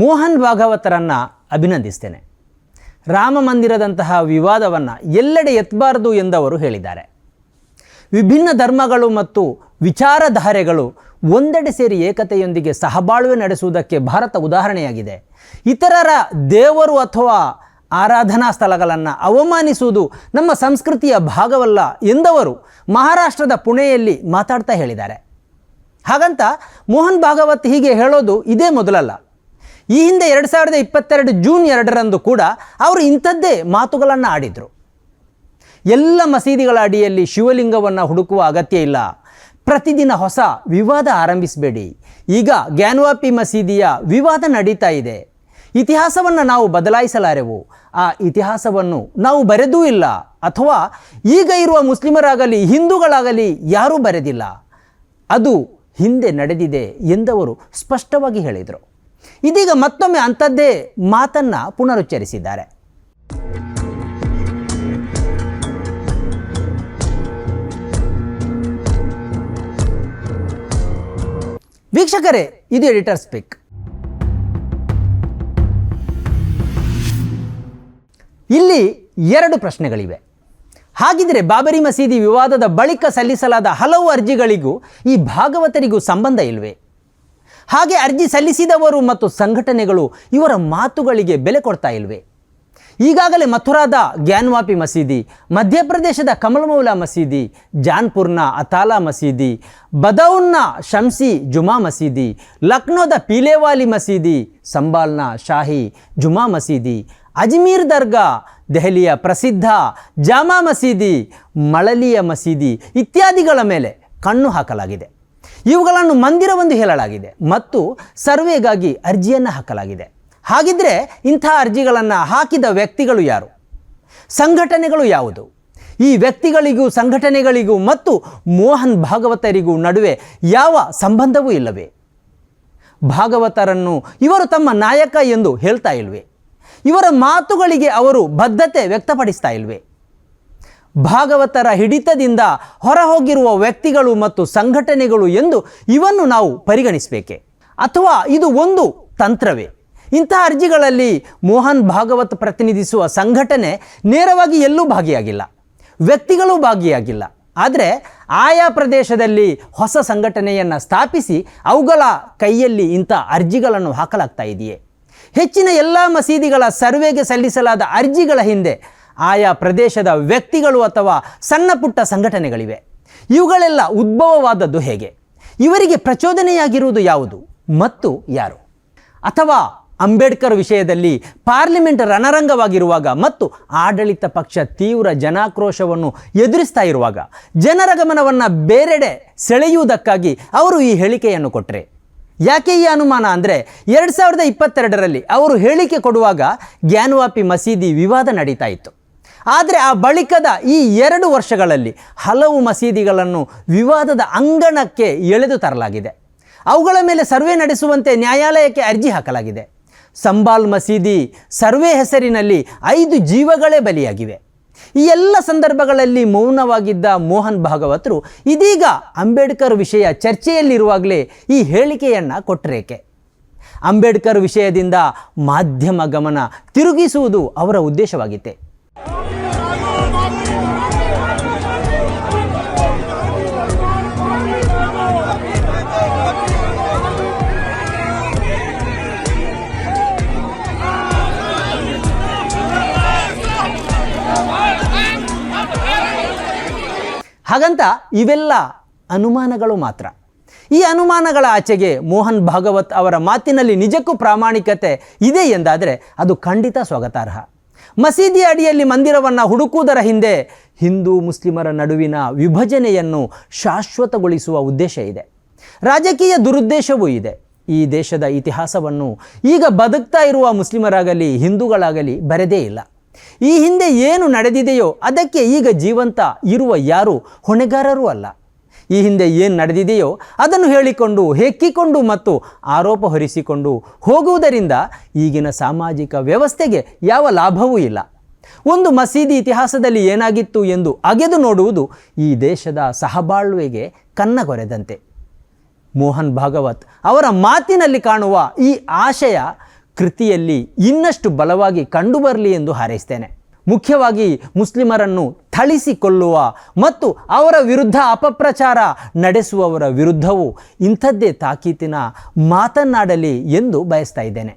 ಮೋಹನ್ ಭಾಗವತರನ್ನು ಅಭಿನಂದಿಸ್ತೇನೆ. ರಾಮ ಮಂದಿರದಂತಹ ವಿವಾದವನ್ನು ಎಲ್ಲೆಡೆ ಎತ್ತಬಾರದು ಎಂದವರು ಹೇಳಿದ್ದಾರೆ. ವಿಭಿನ್ನ ಧರ್ಮಗಳು ಮತ್ತು ವಿಚಾರಧಾರೆಗಳು ಒಂದೆಡೆ ಸೇರಿ ಏಕತೆಯೊಂದಿಗೆ ಸಹಬಾಳ್ವೆ ನಡೆಸುವುದಕ್ಕೆ ಭಾರತ ಉದಾಹರಣೆಯಾಗಿದೆ. ಇತರರ ದೇವರು ಅಥವಾ ಆರಾಧನಾ ಸ್ಥಳಗಳನ್ನು ಅವಮಾನಿಸುವುದು ನಮ್ಮ ಸಂಸ್ಕೃತಿಯ ಭಾಗವಲ್ಲ ಎಂದವರು ಮಹಾರಾಷ್ಟ್ರದ ಪುಣೆಯಲ್ಲಿ ಮಾತಾಡ್ತಾ ಹೇಳಿದ್ದಾರೆ. ಹಾಗಂತ ಮೋಹನ್ ಭಾಗವತ್ ಹೀಗೆ ಹೇಳೋದು ಇದೇ ಮೊದಲಲ್ಲ. ಈ ಹಿಂದೆ ಎರಡು ಸಾವಿರದ ಇಪ್ಪತ್ತೆರಡು ಜೂನ್ ಎರಡರಂದು ಕೂಡ ಅವರು ಇಂಥದ್ದೇ ಮಾತುಗಳನ್ನು ಆಡಿದರು. ಎಲ್ಲ ಮಸೀದಿಗಳ ಅಡಿಯಲ್ಲಿ ಶಿವಲಿಂಗವನ್ನು ಹುಡುಕುವ ಅಗತ್ಯ ಇಲ್ಲ. ಪ್ರತಿದಿನ ಹೊಸ ವಿವಾದ ಆರಂಭಿಸಬೇಡಿ. ಈಗ ಗ್ಯಾನ್ವಾಪಿ ಮಸೀದಿಯ ವಿವಾದ ನಡೀತಾ ಇದೆ. ಇತಿಹಾಸವನ್ನು ನಾವು ಬದಲಾಯಿಸಲಾರೆವು. ಆ ಇತಿಹಾಸವನ್ನು ನಾವು ಬರೆದೂ ಇಲ್ಲ. ಅಥವಾ ಈಗ ಇರುವ ಮುಸ್ಲಿಮರಾಗಲಿ, ಹಿಂದೂಗಳಾಗಲಿ ಯಾರೂ ಬರೆದಿಲ್ಲ. ಅದು ಹಿಂದೆ ನಡೆದಿದೆ ಎಂದವರು ಸ್ಪಷ್ಟವಾಗಿ ಹೇಳಿದರು. ಇದೀಗ ಮತ್ತೊಮ್ಮೆ ಅಂಥದ್ದೇ ಮಾತನ್ನು ಪುನರುಚ್ಚರಿಸಿದ್ದಾರೆ. ವೀಕ್ಷಕರೇ, ಇದು ಎಡಿಟರ್ ಸ್ಪೀಕ್. ಇಲ್ಲಿ ಎರಡು ಪ್ರಶ್ನೆಗಳಿವೆ. ಹಾಗಿದ್ರೆ ಬಾಬರಿ ಮಸೀದಿ ವಿವಾದದ ಬಳಿಕ ಸಲ್ಲಿಸಲಾದ ಹಲವು ಅರ್ಜಿಗಳಿಗೂ ಈ ಭಾಗವತರಿಗೂ ಸಂಬಂಧ ಇಲ್ವೇ? ಹಾಗೆ ಅರ್ಜಿ ಸಲ್ಲಿಸಿದವರು ಮತ್ತು ಸಂಘಟನೆಗಳು ಇವರ ಮಾತುಗಳಿಗೆ ಬೆಲೆ ಕೊಡ್ತಾ ಇಲ್ವೆ? ಈಗಾಗಲೇ ಮಥುರಾದ ಗ್ಯಾನ್ವಾಪಿ ಮಸೀದಿ, ಮಧ್ಯಪ್ರದೇಶದ ಕಮಲಮೌಲಾ ಮಸೀದಿ, ಜಾನ್ಪುರ್ನ ಅತಾಲಾ ಮಸೀದಿ, ಬದೌನ್ನ ಶಂಸಿ ಜುಮಾ ಮಸೀದಿ, ಲಕ್ನೋದ ಪೀಲೇವಾಲಿ ಮಸೀದಿ, ಸಂಬಾಲ್ನ ಶಾಹಿ ಜುಮಾ ಮಸೀದಿ, ಅಜ್ಮೀರ್ ದರ್ಗಾ, ದೆಹಲಿಯ ಪ್ರಸಿದ್ಧ ಜಾಮಾ ಮಸೀದಿ, ಮಳಲಿಯ ಮಸೀದಿ ಇತ್ಯಾದಿಗಳ ಮೇಲೆ ಕಣ್ಣು ಹಾಕಲಾಗಿದೆ. ಇವುಗಳನ್ನು ಮಂದಿರವೆಂದು ಹೇಳಲಾಗಿದೆ ಮತ್ತು ಸರ್ವೆಗಾಗಿ ಅರ್ಜಿಯನ್ನು ಹಾಕಲಾಗಿದೆ. ಹಾಗಿದ್ರೆ ಇಂಥ ಅರ್ಜಿಗಳನ್ನು ಹಾಕಿದ ವ್ಯಕ್ತಿಗಳು ಯಾರು? ಸಂಘಟನೆಗಳು ಯಾವುದು? ಈ ವ್ಯಕ್ತಿಗಳಿಗೂ, ಸಂಘಟನೆಗಳಿಗೂ ಮತ್ತು ಮೋಹನ್ ಭಾಗವತರಿಗೂ ನಡುವೆ ಯಾವ ಸಂಬಂಧವೂ ಇಲ್ಲವೇ? ಭಾಗವತರನ್ನು ಇವರು ತಮ್ಮ ನಾಯಕ ಎಂದು ಹೇಳ್ತಾ ಇಲ್ವೇ? ಇವರ ಮಾತುಗಳಿಗೆ ಅವರು ಬದ್ಧತೆ ವ್ಯಕ್ತಪಡಿಸ್ತಾ ಇಲ್ವೇ? ಭಾಗವತರ ಹಿಡಿತದಿಂದ ಹೊರಹೋಗಿರುವ ವ್ಯಕ್ತಿಗಳು ಮತ್ತು ಸಂಘಟನೆಗಳು ಎಂದು ಇವನ್ನು ನಾವು ಪರಿಗಣಿಸಬೇಕೆ? ಅಥವಾ ಇದು ಒಂದು ತಂತ್ರವೇ? ಇಂತಹ ಅರ್ಜಿಗಳಲ್ಲಿ ಮೋಹನ್ ಭಾಗವತ್ ಪ್ರತಿನಿಧಿಸುವ ಸಂಘಟನೆ ನೇರವಾಗಿ ಎಲ್ಲೂ ಭಾಗಿಯಾಗಿಲ್ಲ. ವ್ಯಕ್ತಿಗಳು ಭಾಗಿಯಾಗಿಲ್ಲ. ಆದರೆ ಆಯಾ ಪ್ರದೇಶದಲ್ಲಿ ಹೊಸ ಸಂಘಟನೆಯನ್ನು ಸ್ಥಾಪಿಸಿ ಅವುಗಳ ಕೈಯಲ್ಲಿ ಇಂಥ ಅರ್ಜಿಗಳನ್ನು ಹಾಕಲಾಗ್ತಾ ಇದೆಯೇ? ಹೆಚ್ಚಿನ ಎಲ್ಲ ಮಸೀದಿಗಳ ಸರ್ವೆಗೆ ಸಲ್ಲಿಸಲಾದ ಅರ್ಜಿಗಳ ಹಿಂದೆ ಆಯಾ ಪ್ರದೇಶದ ವ್ಯಕ್ತಿಗಳು ಅಥವಾ ಸಣ್ಣ ಪುಟ್ಟ ಸಂಘಟನೆಗಳಿವೆ. ಇವುಗಳೆಲ್ಲ ಉದ್ಭವವಾದದ್ದು ಹೇಗೆ? ಇವರಿಗೆ ಪ್ರಚೋದನೆಯಾಗಿರುವುದು ಯಾವುದು ಮತ್ತು ಯಾರು? ಅಥವಾ ಅಂಬೇಡ್ಕರ್ ವಿಷಯದಲ್ಲಿ ಪಾರ್ಲಿಮೆಂಟ್ ರಣರಂಗವಾಗಿರುವಾಗ ಮತ್ತು ಆಡಳಿತ ಪಕ್ಷ ತೀವ್ರ ಜನಾಕ್ರೋಶವನ್ನು ಎದುರಿಸ್ತಾ ಇರುವಾಗ ಜನರ ಗಮನವನ್ನು ಬೇರೆಡೆ ಸೆಳೆಯುವುದಕ್ಕಾಗಿ ಅವರು ಈ ಹೇಳಿಕೆಯನ್ನು ಕೊಟ್ಟರೆ ಯಾಕೆ ಈ ಅನುಮಾನ ಅಂದರೆ ಎರಡು ಸಾವಿರದ ಇಪ್ಪತ್ತೆರಡರಲ್ಲಿ ಅವರು ಹೇಳಿಕೆ ಕೊಡುವಾಗ ಗ್ಯಾನ್ವಾಪಿ ಮಸೀದಿ ವಿವಾದ ನಡೀತಾ ಇತ್ತು. ಆದರೆ ಆ ಬಳಿಕದ ಈ ಎರಡು ವರ್ಷಗಳಲ್ಲಿ ಹಲವು ಮಸೀದಿಗಳನ್ನು ವಿವಾದದ ಅಂಗಣಕ್ಕೆ ಎಳೆದು ತರಲಾಗಿದೆ. ಅವುಗಳ ಮೇಲೆ ಸರ್ವೆ ನಡೆಸುವಂತೆ ನ್ಯಾಯಾಲಯಕ್ಕೆ ಅರ್ಜಿ ಹಾಕಲಾಗಿದೆ. ಸಂಬಾಲ್ ಮಸೀದಿ ಸರ್ವೆ ಹೆಸರಿನಲ್ಲಿ ಐದು ಜೀವಗಳೇ ಬಲಿಯಾಗಿವೆ. ಈ ಎಲ್ಲ ಸಂದರ್ಭಗಳಲ್ಲಿ ಮೌನವಾಗಿದ್ದ ಮೋಹನ್ ಭಾಗವತರು ಇದೀಗ ಅಂಬೇಡ್ಕರ್ ವಿಷಯ ಚರ್ಚೆಯಲ್ಲಿರುವಾಗಲೇ ಈ ಹೇಳಿಕೆಯನ್ನು ಕೊಟ್ಟರೇಕೆ ಅಂಬೇಡ್ಕರ್ ವಿಷಯದಿಂದ ಮಾಧ್ಯಮ ಗಮನ ತಿರುಗಿಸುವುದು ಅವರ ಉದ್ದೇಶವಾಗಿತ್ತೆ. ಹಾಗಂತ ಇವೆಲ್ಲ ಅನುಮಾನಗಳು ಮಾತ್ರ. ಈ ಅನುಮಾನಗಳ ಆಚೆಗೆ ಮೋಹನ್ ಭಾಗವತ್ ಅವರ ಮಾತಿನಲ್ಲಿ ನಿಜಕ್ಕೂ ಪ್ರಾಮಾಣಿಕತೆ ಇದೆ ಎಂದಾದರೆ ಅದು ಖಂಡಿತ ಸ್ವಾಗತಾರ್ಹ. ಮಸೀದಿ ಅಡಿಯಲ್ಲಿ ಮಂದಿರವನ್ನು ಹುಡುಕುವುದರ ಹಿಂದೆ ಹಿಂದೂ ಮುಸ್ಲಿಮರ ನಡುವಿನ ವಿಭಜನೆಯನ್ನು ಶಾಶ್ವತಗೊಳಿಸುವ ಉದ್ದೇಶ ಇದೆ. ರಾಜಕೀಯ ದುರುದ್ದೇಶವೂ ಇದೆ. ಈ ದೇಶದ ಇತಿಹಾಸವನ್ನು ಈಗ ಬದುಕ್ತಾ ಇರುವ ಮುಸ್ಲಿಮರಾಗಲಿ ಹಿಂದೂಗಳಾಗಲಿ ಬರೆದೇ ಇಲ್ಲ. ಈ ಹಿಂದೆ ಏನು ನಡೆದಿದೆಯೋ ಅದಕ್ಕೆ ಈಗ ಜೀವಂತ ಇರುವ ಯಾರು ಹೊಣೆಗಾರರು ಅಲ್ಲ. ಈ ಹಿಂದೆ ಏನು ನಡೆದಿದೆಯೋ ಅದನ್ನು ಹೇಳಿಕೊಂಡು ಹೆಕ್ಕಿಕೊಂಡು ಮತ್ತು ಆರೋಪ ಹೊರಿಸಿಕೊಂಡು ಹೋಗುವುದರಿಂದ ಈಗಿನ ಸಾಮಾಜಿಕ ವ್ಯವಸ್ಥೆಗೆ ಯಾವ ಲಾಭವೂ ಇಲ್ಲ. ಒಂದು ಮಸೀದಿ ಇತಿಹಾಸದಲ್ಲಿ ಏನಾಗಿತ್ತು ಎಂದು ಅಗೆದು ನೋಡುವುದು ಈ ದೇಶದ ಸಹಬಾಳ್ವೆಗೆ ಕನ್ನಗೊರೆದಂತೆ. ಮೋಹನ್ ಭಾಗವತ್ ಅವರ ಮಾತಿನಲ್ಲಿ ಕಾಣುವ ಈ ಆಶಯ ಕೃತಿಯಲ್ಲಿ ಇನ್ನಷ್ಟು ಬಲವಾಗಿ ಕಂಡುಬರಲಿ ಎಂದು ಹಾರೈಸ್ತೇನೆ. ಮುಖ್ಯವಾಗಿ ಮುಸ್ಲಿಮರನ್ನು ಥಳಿಸಿಕೊಳ್ಳುವ ಮತ್ತು ಅವರ ವಿರುದ್ಧ ಅಪಪ್ರಚಾರ ನಡೆಸುವವರ ವಿರುದ್ಧವೂ ಇಂಥದ್ದೇ ತಾಕೀತಿನ ಮಾತನ್ನಾಡಲಿ ಎಂದು ಬಯಸ್ತಾ ಇದ್ದೇನೆ.